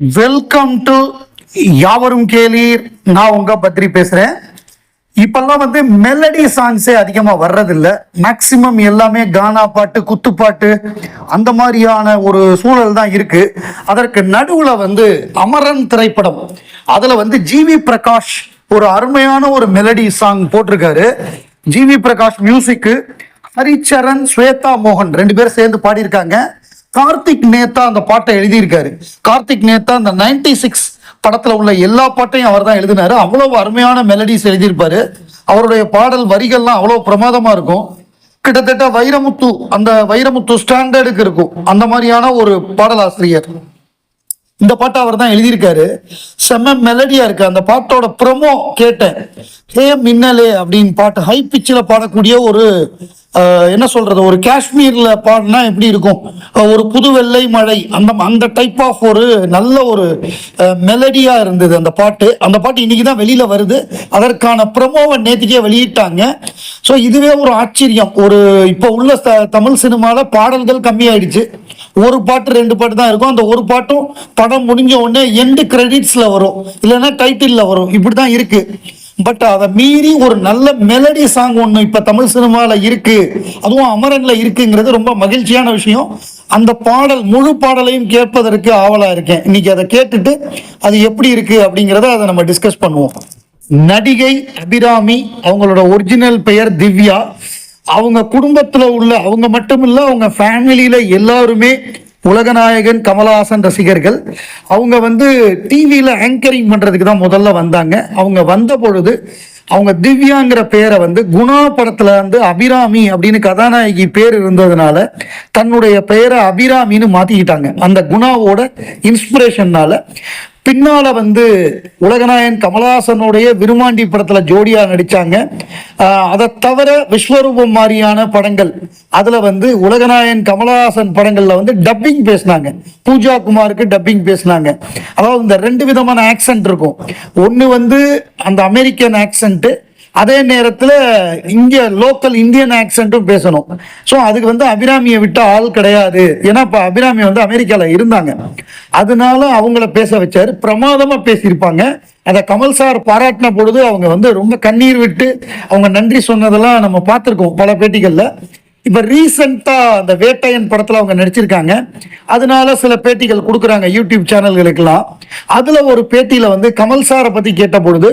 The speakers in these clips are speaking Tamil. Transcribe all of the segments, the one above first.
வெல்கம் டு யாவரும் கேளீர். நான் உங்க பத்ரி பேசுறேன். இப்பெல்லாம் வந்து மெலடி சாங்ஸே அதிகமா வர்றதில்ல. மேக்சிமம் எல்லாமே கானா பாட்டு குத்துப்பாட்டு அந்த மாதிரியான ஒரு சூழல் தான் இருக்கு. அதற்கு நடுவுல வந்து அமரன் திரைப்படம். அதுல வந்து ஜிவி பிரகாஷ் ஒரு அருமையான ஒரு மெலடி சாங் போட்டிருக்காரு. ஜிவி பிரகாஷ் மியூசிக்கு ஹரிச்சரன் ஸ்வேதா மோகன் ரெண்டு பேரும் சேர்ந்து பாடியிருக்காங்க. கார்த்திக் நேத்தா அந்த பாட்டை எழுதியிருக்காரு. கார்த்திக் நேத்தா அந்த 96 சிக்ஸ் படத்துல உள்ள எல்லா பாட்டையும் அவர் தான் எழுதினாரு. அவ்வளவு அருமையான மெலடிஸ் எழுதியிருப்பாரு. அவருடைய பாடல் வரிகள்லாம் அவ்வளவு பிரமாதமா இருக்கும். கிட்டத்தட்ட வைரமுத்து அந்த வைரமுத்து ஸ்டாண்டர்டுக்கு இருக்கும். அந்த மாதிரியான ஒரு பாடலாசிரியர். இந்த பாட்டை அவர் தான் எழுதியிருக்காரு. செம்ம மெலடியா இருக்கு. அந்த பாட்டோட ப்ரொமோ கேட்டேன். ஹே மின்னலே அப்படின்னு பாட்டு ஹை பிச்சில் பாடக்கூடிய ஒரு என்ன சொல்றது? ஒரு காஷ்மீர்ல பாடினா எப்படி இருக்கும்? ஒரு புது வெள்ளை மழை. அந்த அந்த டைப் ஆஃப் ஒரு நல்ல ஒரு மெலடியா இருந்தது அந்த பாட்டு. அந்த பாட்டு இன்னைக்கு தான் வெளியில வருது. அதற்கான ப்ரமோவை நேற்றுக்கே வெளியிட்டாங்க. ஸோ இதுவே ஒரு ஆச்சரியம். ஒரு இப்போ உள்ள தமிழ் சினிமாவில் பாடல்கள் கம்மியாயிடுச்சு. ஒரு பாட்டு ரெண்டு பாட்டு தான் இருக்கும். அந்த ஒரு பாட்டும் படம் முடிஞ்ச உடனே எண்டு கிரெடிட்ஸ்ல வரும். இல்லைன்னா டைட்டிலில் வரும். இப்படி தான் இருக்கு. பட் அதை மீறி ஒரு நல்ல மெலடி சாங் ஒன்று இப்போ தமிழ் சினிமாவில் இருக்கு. அதுவும் அமரனில் இருக்குங்கிறது ரொம்ப மகிழ்ச்சியான விஷயம். அந்த பாடல் முழு பாடலையும் கேட்பதற்கு ஆவலாக இருக்கேன். இன்னைக்கு அதை கேட்டுட்டு அது எப்படி இருக்கு அப்படிங்கிறத அதை நம்ம டிஸ்கஸ் பண்ணுவோம். நடிகை அபிராமி அவங்களோட ஒரிஜினல் பெயர் திவ்யா. அவங்க குடும்பத்தில் உள்ள அவங்க மட்டும் இல்லை அவங்க ஃபேமிலியில் எல்லாருமே உலகநாயகன் கமலஹாசன் ரசிகர்கள் அவங்க வந்து டிவியில் ஆங்கரிங் பண்ணுறதுக்கு தான் முதல்ல வந்தாங்க. அவங்க வந்த பொழுது அவங்க திவ்யாங்கிற பேரை வந்து குணா படத்தில் வந்து அபிராமி அப்படின்னு கதாநாயகி பேர் இருந்ததுனால தன்னுடைய பெயரை அபிராமின்னு மாற்றிக்கிட்டாங்க அந்த குணாவோட இன்ஸ்பிரேஷன்னால பின்னால வந்து உலகநாயன் கமலஹாசனுடைய விருமாண்டி படத்துல ஜோடியா நடிச்சாங்க. அதை தவிர விஸ்வரூபம் மாதிரியான படங்கள். அதுல வந்து உலகநாயன் கமலஹாசன் படங்கள்ல வந்து டப்பிங் பேசினாங்க. பூஜா குமாருக்கு டப்பிங் பேசினாங்க. அதாவது இந்த ரெண்டு விதமான ஆக்சன்ட் இருக்கும். ஒன்று வந்து அந்த அமெரிக்கன் ஆக்சன்ட்டு அதே நேரத்தில் இங்கே லோக்கல் இந்தியன் ஆக்சென்ட்டும் பேசணும். ஸோ அதுக்கு வந்து அபிராமியை விட்டு ஆள் கிடையாது. ஏன்னா இப்போ அபிராமி வந்து அமெரிக்காவில் இருந்தாங்க. அதனால அவங்கள பேச வச்சாரு. பிரமாதமாக பேசியிருப்பாங்க. அதை கமல் சார் பாராட்டின பொழுது அவங்க வந்து ரொம்ப கண்ணீர் விட்டு அவங்க நன்றி சொன்னதெல்லாம் நம்ம பார்த்துருக்கோம் பல பேட்டிகளில். இப்போ ரீசெண்டாக அந்த வேட்டையன் படத்தில் அவங்க நடிச்சிருக்காங்க. அதனால சில பேட்டிகள் கொடுக்குறாங்க யூடியூப் சேனல்களுக்கெல்லாம் அதில் ஒரு பேட்டியில் வந்து கமல் சாரை பற்றி கேட்ட பொழுது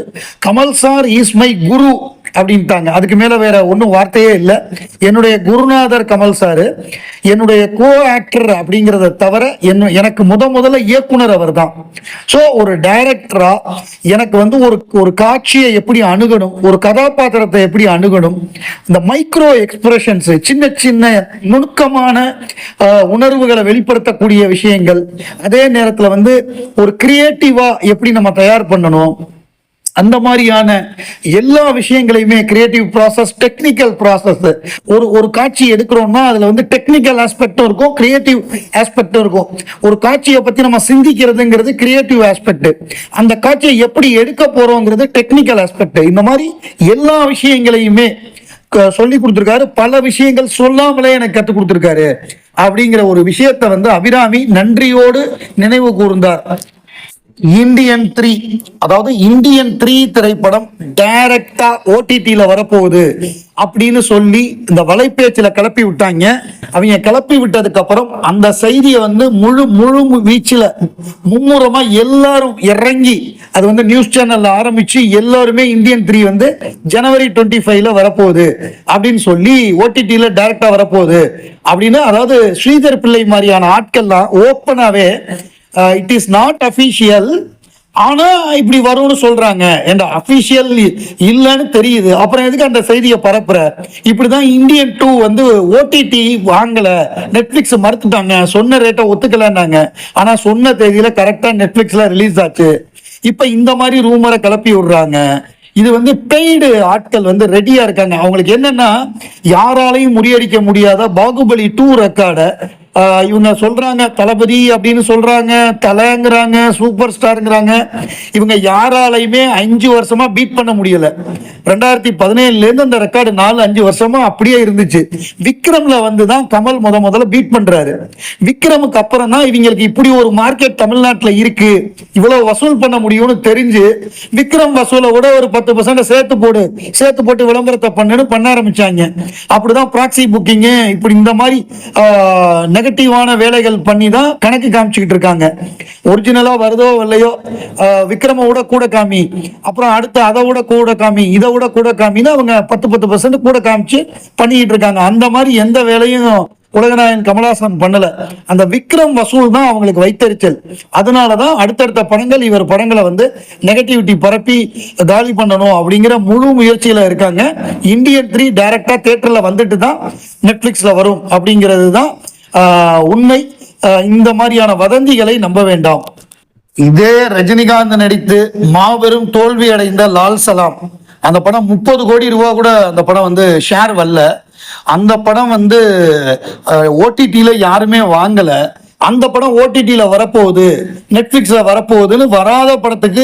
Kamal sir is my guru அப்படின்ட்டாங்க. அதுக்கு மேலே வேற ஒன்றும் வார்த்தையே இல்லை. என்னுடைய குருநாதர் கமல் சார் என்னுடைய கோ ஆக்டர் அப்படிங்கிறத தவிர என்ன எனக்கு முத முதல்ல இயக்குனர் அவர் தான் ஸோ ஒரு டைரக்டரா எனக்கு வந்து ஒரு ஒரு காட்சியை எப்படி அணுகணும் ஒரு கதாபாத்திரத்தை எப்படி அணுகணும் இந்த மைக்ரோ எக்ஸ்பிரஷன்ஸ் சின்ன சின்ன நுணுக்கமான உணர்வுகளை வெளிப்படுத்தக்கூடிய விஷயங்கள் அதே நேரத்தில் வந்து ஒரு கிரியேட்டிவா எப்படி நம்ம தயார் பண்ணணும் அந்த மாதிரியான எல்லா விஷயங்களையுமே கிரியேட்டிவ் ப்ராசஸ் டெக்னிக்கல் ப்ராசஸ் ஒரு ஒரு காட்சி எடுக்கிறோம்னா அதில் வந்து டெக்னிக்கல் ஆஸ்பெக்டும் இருக்கும் கிரியேட்டிவ் ஆஸ்பெக்டும் இருக்கும். ஒரு காட்சியை பற்றி நம்ம சிந்திக்கிறதுங்கிறது கிரியேட்டிவ் ஆஸ்பெக்ட் அந்த காட்சியை எப்படி எடுக்க போறோங்கிறது டெக்னிக்கல் ஆஸ்பெக்ட் இந்த மாதிரி எல்லா விஷயங்களையுமே சொல்லி கொடுத்துருக்காரு. பல விஷயங்கள் சொல்லாமலே எனக்கு கற்றுக் கொடுத்துருக்காரு. அப்படிங்கிற ஒரு விஷயத்தை வந்து அபிராமி நன்றியோடு நினைவு கூர்ந்தார். இந்தியன் த்ரீ அதாவது இந்தியன் த்ரீ திரைப்படம் டைரக்டா ஓடிடியில வரப்போகுது அப்படின்னு சொல்லி இந்த வலைபேச்சில் கிளப்பி விட்டாங்க. அவங்க கிளப்பி விட்டதுக்கு அப்புறம் அந்த செய்தியை வந்து முழு முழு வீச்சில் மும்முரமா எல்லாரும் இறங்கி அது வந்து நியூஸ் சேனல்ல ஆரம்பிச்சு எல்லாருமே இந்தியன் த்ரீ வந்து ஜனவரி டுவெண்ட்டி ஃபைவ்ல வரப்போகுது அப்படின்னு சொல்லி ஓடிடியில டைரக்டா வரப்போகுது அப்படின்னு அதாவது ஸ்ரீதர் பிள்ளை மாதிரியான ஆட்கள்லாம் ஓப்பனாவே இட் இஸ் நாட் அஃபிஷியல் ஆனா இப்படி வரும்னு சொல்றாங்க. என்ற அபிஷியல் இல்லைன்னு தெரியுது. அப்புறம் எதுக்கு அந்த செய்தியை பரப்புற? இப்படிதான் இந்தியன் டூ வந்து ஓடிடி வாங்கல. நெட்ஃபிளிக்ஸ் மறுத்துட்டாங்க. சொன்ன ரேட்டை ஒத்துக்கலன்னாங்க. ஆனா சொன்ன தேதியில கரெக்டா நெட்ஃபிளிக்ஸ்ல ரிலீஸ் ஆச்சு. இப்ப இந்த மாதிரி ரூமரை கிளப்பி விடுறாங்க. இது வந்து பெய்டு ஆட்கள் வந்து ரெடியா இருக்காங்க. அவங்களுக்கு என்னன்னா யாராலையும் முறியடிக்க முடியாத பாகுபலி டூ ரெக்கார்டை இவங்க சொல்றாங்க தளபதி அப்படின்னு சொல்றாங்க தலைங்கிறாங்க சூப்பர் ஸ்டாருங்கிறாங்க இவங்க யாராலையுமே அஞ்சு வருஷமா பீட் பண்ண முடியல. ரெண்டாயிரத்தி பதினேழுல இருந்து அந்த ரெக்கார்டு நாலு அஞ்சு வருஷமா அப்படியே இருந்துச்சு. விக்ரம்ல வந்து தான் கமல் முத முதல்ல பீட் பண்றாரு. விக்ரமுக்கு அப்புறம் தான் இவங்களுக்கு இப்படி ஒரு மார்க்கெட் தமிழ்நாட்டுல இருக்கு. இவ்வளவு வசூல் பண்ண முடியும்னு தெரிஞ்சு விக்ரம் வசூலை விட ஒரு பத்து பர்சன்ட் சேர்த்து போடு சேர்த்து போட்டு விளம்பரத்தை பண்ணுன்னு பண்ண ஆரம்பிச்சாங்க. அப்படிதான் ப்ராக்சி புக்கிங் இப்படி இந்த மாதிரி நெகட்டிவான வேலைகள் பண்ணி தான் கணக்கு காமிச்சுக்கிட்டு இருக்காங்க. ஒரிஜினலா வருதோ இல்லையோ விக்ரம விட கூட காமி. அப்புறம் அடுத்து அதை விட கூட காமி இதை விட கூட காமின்னு அவங்க பத்து பத்து பர்சன்ட் கூட காமிச்சு பண்ணிக்கிட்டு இருக்காங்க. அந்த மாதிரி எந்த வேலையும் உலகநாயகன் கமலாசன் பண்ணல. அந்த விக்ரம் வசூல் தான் அவங்களுக்கு வைத்தறிச்சல். அதனாலதான் அடுத்தடுத்த படங்கள் இவர் படங்களை வந்து நெகட்டிவிட்டி பரப்பி காலி பண்ணணும் அப்படிங்கிற முழு முயற்சியில இருக்காங்க. இந்தியன் த்ரீ டைரக்டா தேட்டர்ல வந்துட்டு தான் நெட்ஃபிளிக்ஸ்ல வரும் அப்படிங்கிறது தான் உண்மை இந்த மாதிரியான வதந்திகளை நம்ப வேண்டாம். இதே ரஜினிகாந்த் நடித்து மாபெரும் தோல்வி அடைந்த லால் சலாம். அந்த படம் முப்பது கோடி ரூபா கூட அந்த படம் வந்து ஷேர் வரல. அந்த படம் வந்து ஓடிடியில் யாருமே வாங்கலை. அந்த படம் ஓடிடியில் வரப்போகுது. நெட்ஃப்ளிக்ஸில் வரப்போகுதுன்னு வராத படத்துக்கு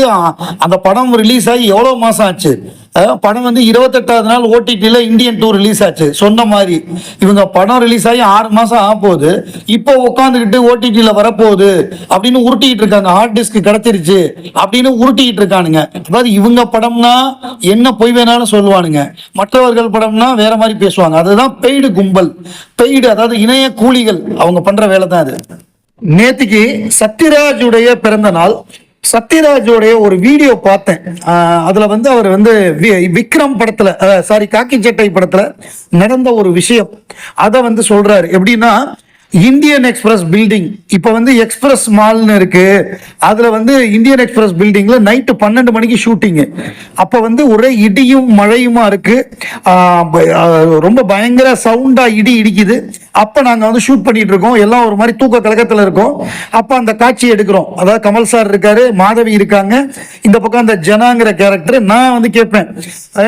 அந்த படம் ரிலீஸ் ஆகி எவ்வளோ மாதம் ஆச்சு? படம் வந்து இருபத்தெட்டாவது நாள் ஓடிடியில் இந்தியன் டூ ரிலீஸ் ஆச்சு. சொன்ன மாதிரி. இவங்க படம் ரிலீஸ் ஆகி ஆறு மாதம் ஆக போகுது இப்போ உட்காந்துக்கிட்டு ஓடிடியில் வரப்போகுது. அப்படின்னு உருட்டிக்கிட்டு இருக்காங்க. ஹார்ட் டிஸ்க் கிடைச்சிருச்சு அப்படின்னு உருட்டிக்கிட்டு இருக்கானுங்க. அதாவது இவங்க படம்னா என்ன பொய் வேணாலும் சொல்லுவானுங்க. மற்றவர்கள் படம்னா வேற மாதிரி பேசுவாங்க. அதுதான் பெய்டு கும்பல். பெய்டு அதாவது இணைய கூலிகள். அவங்க பண்ணுற வேலை தான் அது. நேத்திக்கு சத்யராஜுடைய பிறந்த நாள். சத்யராஜோடைய ஒரு வீடியோ பார்த்தேன். அதுல வந்து அவர் வந்து வி- விக்ரம் படத்துல சாரி காக்கி சட்டை படத்துல நடந்த ஒரு விஷயம். அதை வந்து சொல்றாரு. எப்படின்னா இந்தியன் எக்ஸ்பிரஸ் பில்டிங் இப்போ வந்து எக்ஸ்பிரஸ் மால்னு இருக்கு. அதுல வந்து இந்தியன் எக்ஸ்பிரஸ் பில்டிங்ல நைட்டு பன்னெண்டு மணிக்கு ஷூட்டிங்கு அப்போ வந்து ஒரே இடியும் மழையுமா இருக்கு. ரொம்ப பயங்கர சவுண்டா இடி இடிக்குது. அப்போ நாங்கள் வந்து ஷூட் பண்ணிட்டு இருக்கோம். எல்லாம் ஒரு மாதிரி தூக்க கலக்கத்தில் இருக்கோம். அப்போ அந்த காட்சி எடுக்கிறோம். அதாவது கமல் சார் இருக்காரு மாதவி இருக்காங்க. இந்த பக்கம் அந்த ஜனாங்கிற கேரக்டர் நான் வந்து கேட்பேன்.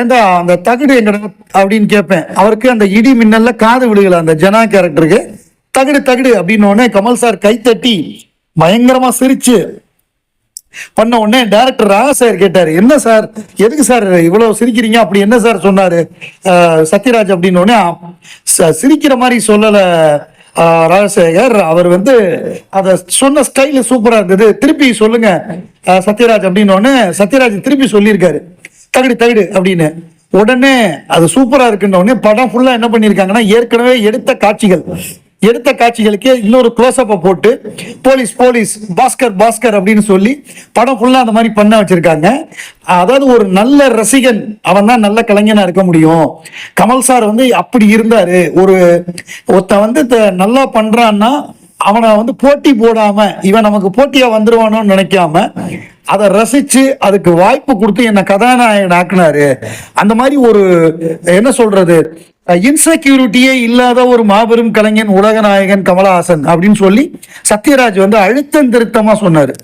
ஏண்டா அந்த தகுடு எங்கடா அப்படின்னு கேட்பேன். அவருக்கு அந்த இடி மின்னல்ல காது விழுகலை அந்த ஜனா கேரக்டருக்கு தகடு தகடு அப்படின்னு கமல் சார் கைத்தட்டி பயங்கரமா சிரிச்சு பண்ண உடனே டைரக்டர் ராக சார் கேட்டாரு என்ன சார்? எதுக்கு சார் இவ்வளவு சிரிக்கிறீங்க? அப்படி என்ன சார் சொன்னாரு? சத்யராஜ் அப்படின்னு உடனே "ச- சிரிக்கிற மாதிரி சொல்லல ராஜசேகர் அவர் வந்து அதை சொன்ன ஸ்டைல் சூப்பரா இருந்தது. திருப்பி சொல்லுங்க சத்யராஜ் அப்படின்னு உடனே சத்யராஜ் திருப்பி சொல்லியிருக்காரு. தகடு தகடு அப்படின்னு. உடனே அது சூப்பரா இருக்குன்ன உடனே படம் ஃபுல்லா என்ன பண்ணிருக்காங்கன்னா ஏற்கனவே எடுத்த காட்சிகள். எடுத்த காட்சிகளுக்கு இன்னொரு க்ளோஸ்அப்பை போட்டு போலீஸ் போலீஸ் பாஸ்கர் பாஸ்கர் அப்படின்னு சொல்லி படம் ஃபுல்லாக அந்த மாதிரி பண்ண வச்சிருக்காங்க. அதாவது ஒரு நல்ல ரசிகன் அவன் தான் நல்ல கலைஞனாக இருக்க முடியும். கமல் சார் வந்து அப்படி இருந்தார். ஒரு ஒருத்தன் வந்து த- நல்லா பண்ணுறான்னா அவனை வந்து போட்டி போடாம இவன் நமக்கு போட்டியா வந்துருவானோன்னு நினைக்காம அதை ரசிச்சு அதுக்கு வாய்ப்பு கொடுத்து என்னை கதாநாயகன் ஆக்குனாரு. அந்த மாதிரி ஒரு என்ன சொல்றது இன்செக்யூரிட்டியே இல்லாத ஒரு மாபெரும் கலைஞன் உலகநாயகன் கமலஹாசன் அப்படின்னு சொல்லி சத்யராஜ் வந்து அழுத்தம் திருத்தமா சொன்னாரு.